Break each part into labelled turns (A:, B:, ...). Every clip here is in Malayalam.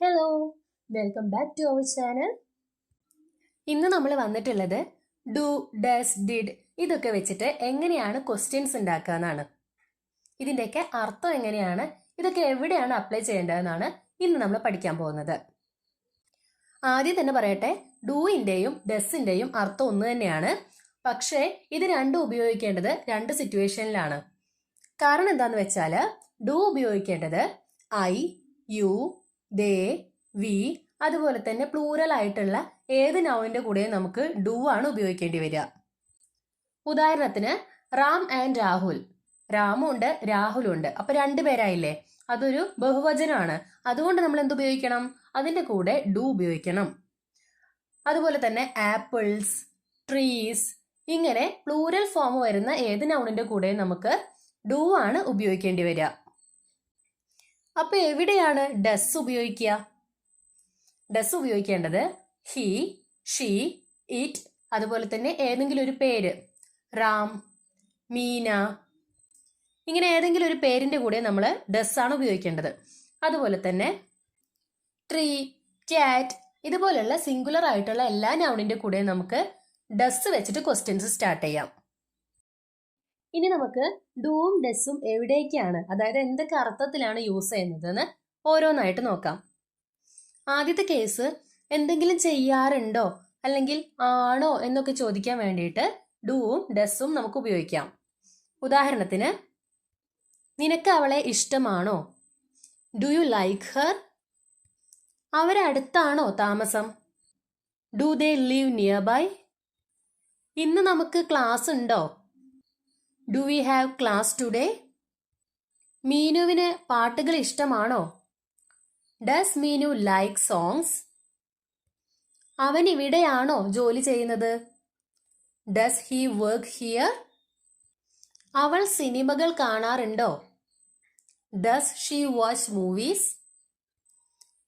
A: Hello welcome back to our channel ഇന്ന് നമ്മൾ വന്നിട്ടുള്ളത് ഡു ഡസ് ഡിഡ് ഇതൊക്കെ വെച്ചിട്ട് എങ്ങനെയാണ് ക്വസ്റ്റ്യൻസ് ഉണ്ടാക്കുക എന്നാണ്. ഇതിന്റെയൊക്കെ അർത്ഥം എങ്ങനെയാണ് ഇതൊക്കെ എവിടെയാണ് അപ്ലൈ ചെയ്യേണ്ടതെന്നാണ് ഇന്ന് നമ്മൾ പഠിക്കാൻ പോകുന്നത്. ആദ്യം തന്നെ പറയട്ടെ ഡൂവിന്റെയും ഡസിന്റെയും അർത്ഥം ഒന്ന് തന്നെയാണ്. പക്ഷേ ഇത് രണ്ടും ഉപയോഗിക്കേണ്ടത് രണ്ട് സിറ്റുവേഷനിലാണ് കാരണം എന്താന്ന് വെച്ചാൽ ഡു ഉപയോഗിക്കേണ്ടത് ഐ യു ദേ വി അതുപോലെ തന്നെ പ്ലൂറൽ ആയിട്ടുള്ള ഏത് നൗവിന്റെ കൂടെയും നമുക്ക് ഡു ആണ് ഉപയോഗിക്കേണ്ടി വരിക. ഉദാഹരണത്തിന് റാം ആൻഡ് രാഹുൽ. രാമുണ്ട് ഉണ്ട് രാഹുലും ഉണ്ട്. അപ്പൊ രണ്ടുപേരായില്ലേ അതൊരു ബഹുവചനമാണ് അതുകൊണ്ട് നമ്മൾ എന്ത് ഉപയോഗിക്കണം? അതിന്റെ കൂടെ ഡു ഉപയോഗിക്കണം. അതുപോലെ തന്നെ ആപ്പിൾസ് ട്രീസ് ഇങ്ങനെ പ്ലൂരൽ ഫോം വരുന്ന ഏത് നൗണിന്റെ കൂടെ നമുക്ക് ഡു ആണ് ഉപയോഗിക്കേണ്ടി വരിക. അപ്പൊ എവിടെയാണ് ഡസ് ഉപയോഗിക്കുക? ഡസ് ഉപയോഗിക്കേണ്ടത് ഹി ഷീ ഇറ്റ് അതുപോലെ തന്നെ ഏതെങ്കിലും ഒരു പേര്. റാം മീന. ഇങ്ങനെ ഏതെങ്കിലും ഒരു പേരിന്റെ കൂടെ നമ്മൾ ഡസ് ആണ് ഉപയോഗിക്കേണ്ടത്. അതുപോലെ തന്നെ ട്രീ ക്യാറ്റ് ഇതുപോലെയുള്ള സിംഗുലർ ആയിട്ടുള്ള എല്ലാ നൗണിന്റെ കൂടെ നമുക്ക് ഡസ് വെച്ചിട്ട് ക്വസ്റ്റ്യൻസ് സ്റ്റാർട്ട് ചെയ്യാം. ഇനി നമുക്ക് ഡൂവും ഡെസ്സും എവിടേക്കാണ്? അതായത് എന്തൊക്കെ അർത്ഥത്തിലാണ് യൂസ് ചെയ്യുന്നതെന്ന് ഓരോന്നായിട്ട് നോക്കാം. ആദ്യത്തെ കേസ് എന്തെങ്കിലും ചെയ്യാറുണ്ടോ? അല്ലെങ്കിൽ ആണോ എന്നൊക്കെ ചോദിക്കാൻ വേണ്ടിയിട്ട് ഡൂവും ഡെസ്സും നമുക്ക് ഉപയോഗിക്കാം. ഉദാഹരണത്തിന് നിനക്ക് അവളെ ഇഷ്ടമാണോ? ഡു യു ലൈക്ക് ഹർ അവരടുത്താണോ താമസം? Do they live nearby ഇന്ന് നമുക്ക് ക്ലാസ് ഉണ്ടോ? Do we have class today മീനുവിന് പാട്ടുകൾ ഇഷ്ടമാണോ? ഡസ് മീനു ലൈക്ക് സോങ്സ് അവൻ ഇവിടെയാണോ ജോലി ചെയ്യുന്നത്? ഡസ് ഹി വർക്ക് ഹിയർ അവൾ സിനിമകൾ കാണാറുണ്ടോ? ഡസ് ഷീ വാച്ച് മൂവീസ്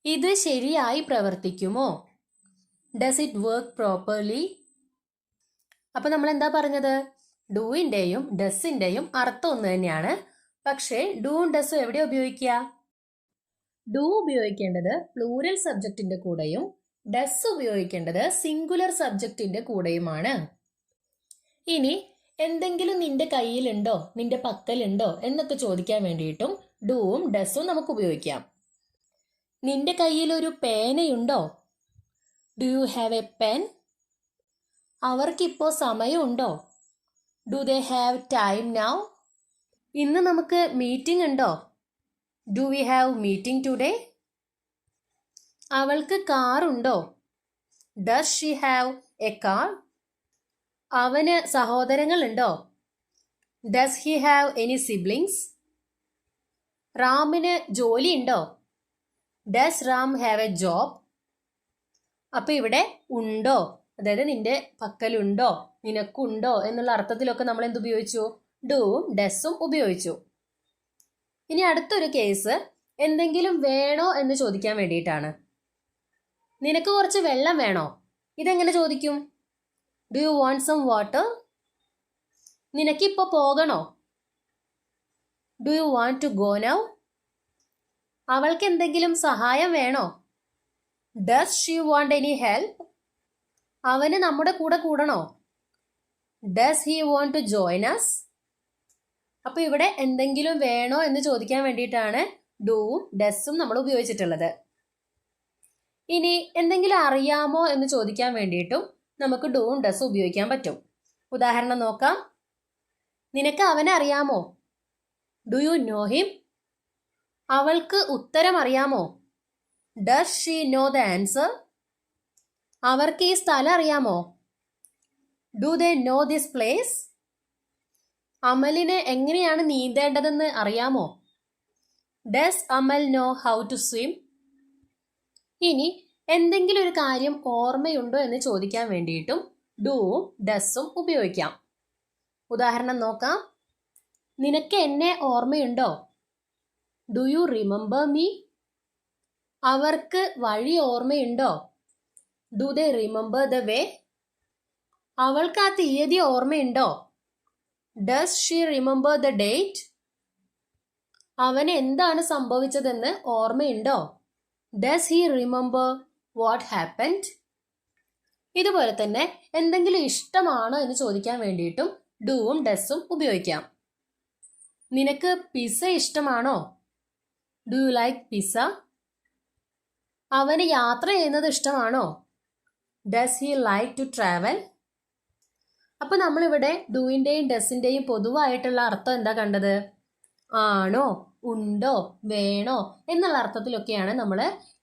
A: ഇത് ശരിയായി പ്രവർത്തിക്കുമോ? ഡസ് ഇറ്റ് വർക്ക് പ്രോപ്പർലി അപ്പൊ നമ്മൾ എന്താ പറഞ്ഞത്? ഡൂയിന്റെയും ഡസിന്റെയും അർത്ഥം ഒന്ന് തന്നെയാണ്. പക്ഷേ ഡൂവും ഡസും എവിടെ ഉപയോഗിക്കുക? ഡു ഉപയോഗിക്കേണ്ടത് പ്ലൂരൽ സബ്ജക്റ്റിന്റെ കൂടെയും ഡസ് ഉപയോഗിക്കേണ്ടത് സിംഗുലർ സബ്ജക്റ്റിന്റെ കൂടെയുമാണ്. ഇനി എന്തെങ്കിലും നിന്റെ കയ്യിലുണ്ടോ? നിന്റെ പക്കലുണ്ടോ? എന്നൊക്കെ ചോദിക്കാൻ വേണ്ടിയിട്ടും ഡൂവും ഡസും നമുക്ക് ഉപയോഗിക്കാം. നിന്റെ കയ്യിൽ ഒരു പേനയുണ്ടോ? Do you have a pen അവർക്കിപ്പോ സമയമുണ്ടോ? Do they have time now ഇന്ന് നമുക്ക് മീറ്റിംഗ് ഉണ്ടോ? Do we have meeting today അവൾക്ക് കാറുണ്ടോ does she have a car അവന് സഹോദരങ്ങളുണ്ടോ does he have any siblings റാമിന് ജോലി ഉണ്ടോ? Does Ram have a job അപ്പൊ ഇവിടെ ഉണ്ടോ? അതായത് നിന്റെ പക്കലുണ്ടോ? നിനക്കുണ്ടോ? എന്നുള്ള അർത്ഥത്തിലൊക്കെ നമ്മൾ എന്ത് ഉപയോഗിച്ചു? ഡൂവും ഡെസ്സും ഉപയോഗിച്ചു. ഇനി അടുത്തൊരു കേസ് എന്തെങ്കിലും വേണോ എന്ന് ചോദിക്കാൻ വേണ്ടിയിട്ടാണ്. നിനക്ക് കുറച്ച് വെള്ളം വേണോ? ഇതെങ്ങനെ ചോദിക്കും? Do you want some water നിനക്കിപ്പോൾ പോകണോ? Do you want to go now അവൾക്ക് എന്തെങ്കിലും സഹായം വേണോ? Does she want any help അവന് നമ്മുടെ കൂടെ കൂടണോ? Does he want to join us അപ്പൊ ഇവിടെ എന്തെങ്കിലും വേണോ എന്ന് ചോദിക്കാൻ വേണ്ടിയിട്ടാണ് ഡൂവും ഡസും നമ്മൾ ഉപയോഗിച്ചിട്ടുള്ളത്. ഇനി എന്തെങ്കിലും അറിയാമോ എന്ന് ചോദിക്കാൻ വേണ്ടിയിട്ടും നമുക്ക് ഡൂവും ഡസും ഉപയോഗിക്കാൻ പറ്റും. ഉദാഹരണം നോക്കാം. നിനക്ക് അവനെ അറിയാമോ? ഡു യു നോ ഹിം അവൾക്ക് ഉത്തരം അറിയാമോ? Does she know the answer അവർക്ക് ഈ സ്ഥലം അറിയാമോ? Do they know this place അമലിന് എങ്ങനെയാണ് നീന്തേണ്ടതെന്ന് അറിയാമോ? Does Amal know how to swim ഇനി എന്തെങ്കിലും ഒരു കാര്യം ഓർമ്മയുണ്ടോ എന്ന് ചോദിക്കാൻ വേണ്ടിയിട്ടും ഡൂവും ഡസും ഉപയോഗിക്കാം. ഉദാഹരണം നോക്കാം. നിനക്ക് എന്നെ ഓർമ്മയുണ്ടോ? ഡു യു റിമെമ്പർ മീ അവർക്ക് വഴി ഓർമ്മയുണ്ടോ? Do they remember the way അവൾക്ക് ആ തീയതി ഓർമ്മയുണ്ടോ? Does she remember the date അവന് എന്താണ് സംഭവിച്ചതെന്ന് ഓർമ്മയുണ്ടോ? Does he remember what happened ഇതുപോലെ തന്നെ എന്തെങ്കിലും ഇഷ്ടമാണോ എന്ന് ചോദിക്കാൻ വേണ്ടിയിട്ടും ഡൂവും ഡസും ഉപയോഗിക്കാം. നിനക്ക് പിസ്സ ഇഷ്ടമാണോ? ഡു യു ലൈക്ക് പിസ്സ അവന് യാത്ര ചെയ്യുന്നത് ഇഷ്ടമാണോ? Does he like to travel അപ്പൊ നമ്മളിവിടെ ഡൂയിന്റെയും ഡസിന്റെയും പൊതുവായിട്ടുള്ള അർത്ഥം എന്താ കണ്ടത്? ആണോ ഉണ്ടോ വേണോ എന്നുള്ള അർത്ഥത്തിലൊക്കെയാണ് നമ്മൾ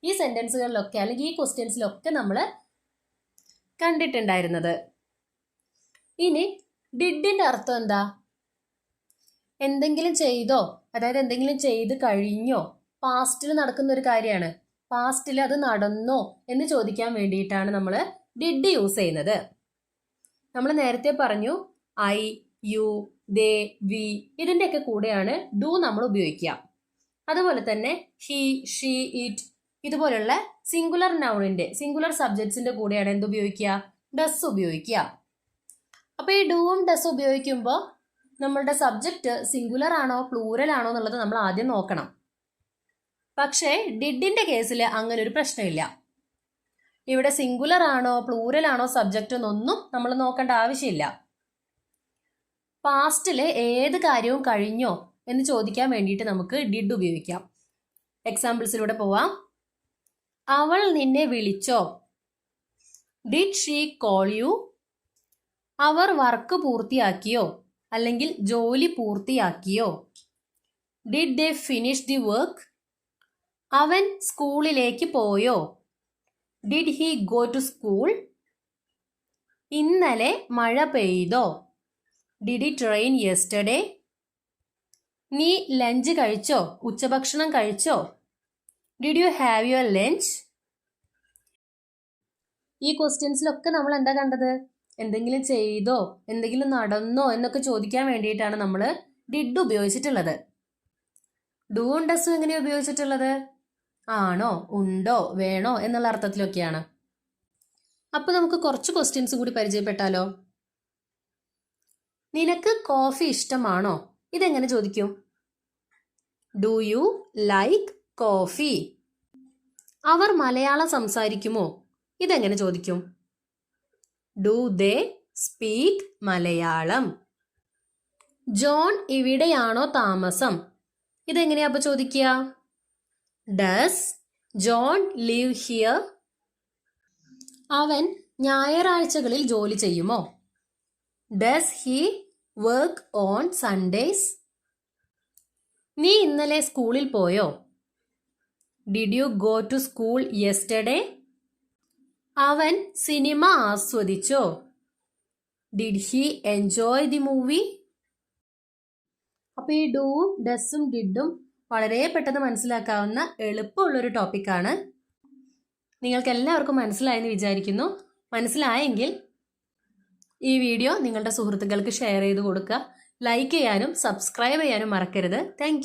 A: ഈ സെന്റൻസുകളിലൊക്കെ അല്ലെങ്കിൽ ഈ ക്വസ്റ്റ്യൻസിലൊക്കെ നമ്മൾ കണ്ടിട്ടുണ്ടായിരുന്നത്. ഇനി ഡിഡിന്റെ അർത്ഥം എന്താ? എന്തെങ്കിലും ചെയ്തോ അതായത് എന്തെങ്കിലും ചെയ്ത് കഴിഞ്ഞോ പാസ്റ്റിൽ നടക്കുന്ന ഒരു കാര്യമാണ്. പാസ്റ്റിൽ അത് നടന്നോ എന്ന് ചോദിക്കാൻ വേണ്ടിയിട്ടാണ് നമ്മൾ ഡിഡ് യൂസ് ചെയ്യുന്നത്. നമ്മൾ നേരത്തെ പറഞ്ഞു ഐ യു ദേ വി ഇതിന്റെയൊക്കെ കൂടെയാണ് ഡു നമ്മൾ ഉപയോഗിക്കുക. അതുപോലെ തന്നെ ഹി ഷീ ഇറ്റ് ഇതുപോലുള്ള സിംഗുലർ നൗണിന്റെ സിംഗുലർ സബ്ജക്ട്സിന്റെ കൂടെയാണ് എന്ത് ഉപയോഗിക്കുക? ഡസ് ഉപയോഗിക്കുക. അപ്പോൾ ഈ ഡൂവും ഡസ് ഉപയോഗിക്കുമ്പോൾ നമ്മളുടെ സബ്ജക്റ്റ് സിംഗുലർ ആണോ പ്ലൂറൽ ആണോ എന്നുള്ളത് നമ്മൾ ആദ്യം നോക്കണം. പക്ഷേ ഡിഡിന്റെ കേസിൽ അങ്ങനെ ഒരു പ്രശ്നമില്ല. ഇവിടെ സിംഗുലർ ആണോ പ്ലൂരൽ ആണോ സബ്ജക്റ്റ് എന്നൊന്നും നമ്മൾ നോക്കേണ്ട ആവശ്യമില്ല. പാസ്റ്റിൽ ഏത് കാര്യവും കഴിഞ്ഞോ എന്ന് ചോദിക്കാൻ വേണ്ടിയിട്ട് നമുക്ക് ഡിഡ് ഉപയോഗിക്കാം. എക്സാമ്പിൾസിലൂടെ പോവാം. അവൾ നിന്നെ വിളിച്ചോ? ഡിഡ് ഷീ കോൾ യു അവർ വർക്ക് പൂർത്തിയാക്കിയോ? അല്ലെങ്കിൽ ജോലി പൂർത്തിയാക്കിയോ? Did they finish the work അവൻ സ്കൂളിലേക്ക് പോയോ? Did he go to school ഇന്നലെ മഴ പെയ്തോ? ഡിഡ് ഇറ്റ് റെയിൻ യെസ്റ്റർഡേ നീ ലഞ്ച് കഴിച്ചോ? ഉച്ചഭക്ഷണം കഴിച്ചോ? Did you have your lunch ഈ ക്വസ്റ്റ്യൻസിലൊക്കെ നമ്മൾ എന്താ കണ്ടത്? എന്തെങ്കിലും ചെയ്തോ? എന്തെങ്കിലും നടന്നോ? എന്നൊക്കെ ചോദിക്കാൻ വേണ്ടിയിട്ടാണ് നമ്മൾ ഡിഡ് ഉപയോഗിച്ചിട്ടുള്ളത്. ഡൂവും ഡസ് എങ്ങനെയാണ് ഉപയോഗിച്ചിട്ടുള്ളത്? ആണോ ഉണ്ടോ വേണോ എന്നുള്ള അർത്ഥത്തിലൊക്കെയാണ്. അപ്പൊ നമുക്ക് കുറച്ച് ക്വസ്റ്റ്യൻസ് കൂടി പരിചയപ്പെട്ടാലോ? നിനക്ക് കോഫി ഇഷ്ടമാണോ? ഇതെങ്ങനെ ചോദിക്കും? ഡു യു ലൈക്ക് കോഫി അവർ മലയാളം സംസാരിക്കുമോ? ഇതെങ്ങനെ ചോദിക്കും? Do they speak Malayalam? John ഇവിടെയാണോ താമസം? ഇതെങ്ങനെയാ അപ്പൊ ചോദിക്കുക? ഡസ് ജോൺ ലിവ് ഹിയർ അവൻ ഞായറാഴ്ചകളിൽ ജോലി ചെയ്യുമോ? Does he work on Sundays നീ ഇന്നലെ സ്കൂളിൽ പോയോ? Did you go to school yesterday അവൻ cinema ആസ്വദിച്ചോ? Did he enjoy the movie അപ്പൊ ഈ ഡൂവും ഡസും ഡിഡും വളരെ പെട്ടെന്ന് മനസ്സിലാക്കാവുന്ന എളുപ്പമുള്ളൊരു ടോപ്പിക്കാണ്. നിങ്ങൾക്ക് എല്ലാവർക്കും മനസ്സിലായെന്ന് വിചാരിക്കുന്നു. മനസ്സിലായെങ്കിൽ ഈ വീഡിയോ നിങ്ങളുടെ സുഹൃത്തുക്കൾക്ക് ഷെയർ ചെയ്ത് കൊടുക്കുക. ലൈക്ക് ചെയ്യാനും സബ്സ്ക്രൈബ് ചെയ്യാനും മറക്കരുത്. താങ്ക്